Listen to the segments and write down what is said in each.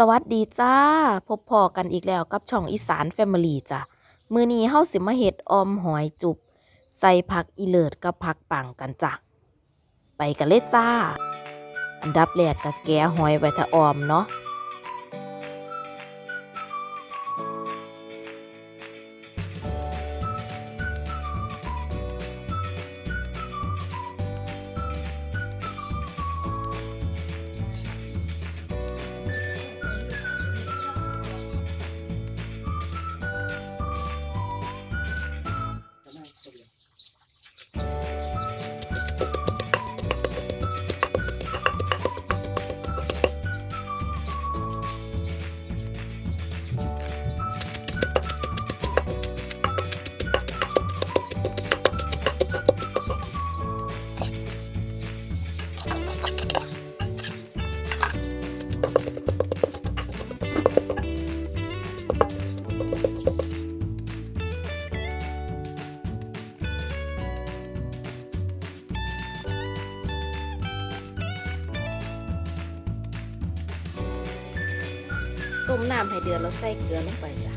สวัสดีจ้า พบพอกันอีกแล้วกับช่องอีสานแฟมิลี่จ้ะ มือนี้เฮาสิมาเฮ็ดออมหอยจุบ ใส่ผักอีเลิดกับผักปังกันจ้ะ ไปกันเลยจ้า อันดับแรกก็แกะหอยไว้ถ้าออมเนาะ ต้มน้ำให้เดือดแล้วใส่เกลือลงไปจ้ะ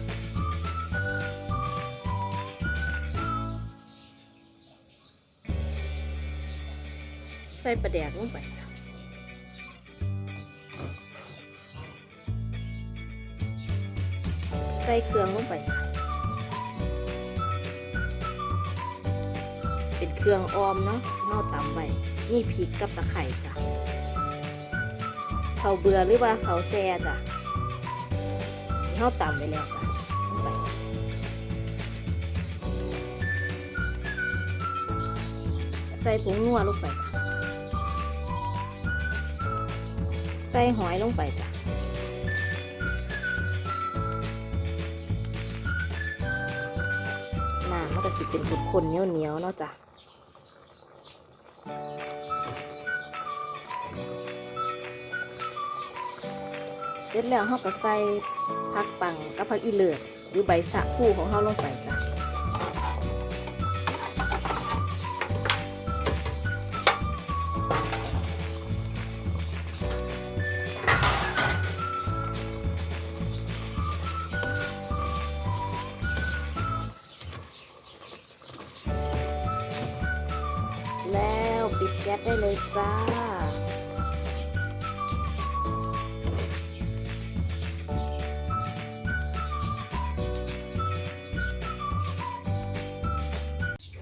ใส่ปลาแดกลงไปจ้ะใส่เครื่องลงไปจ้ะเป็นเครื่องออมเนาะเน่าตำไปนี่พริกกับตะไคร่จ้ะเขาเบื่อหรือว่าเขาแซ่จ้ะ เท่าต่ำไปแล้วจ้ะใส่ผงนัวลงไปจ้ะใส่หอยลงไปจ้ะน้ำมันก็สิเป็นคนๆเหนียวๆเนาะจ้ะ เสร็จแล้วเราก็ใส่ผักปังกับผักอีเลือดหรือใบชะพูของเราลงไปจ้ะแล้วปิดแก๊สได้เลยจ้า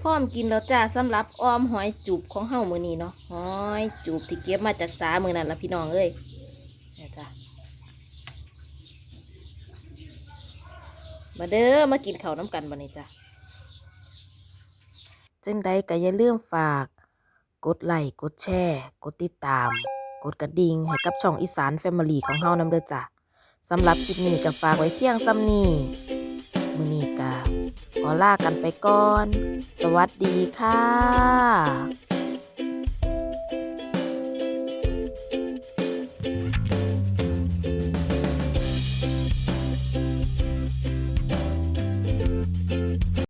ร้อมกินแล้วจ้าสำหรับออมหอยจูบของเฮามือนี้เนาะหอยจูบที่เก็บมาจากสามือนั้นละพี่น้องเอ้ยนี่จ้ามาเด้อมากินข้าวน้ำกันบัดนี้จ้าเจังใดก็อย่าลืมฝาก กดไลค์กดแชร์กดติดตาม กดกระดิ่งให้กับช่องอีสานแฟมิลี่ของเฮานำเด้อจ้ะสำหรับคลิปนี้ก็ฝากไว้เพียงซ้ำนี้ มื้อนีกาขอลากันไปก่อน สวัสดีค่ะ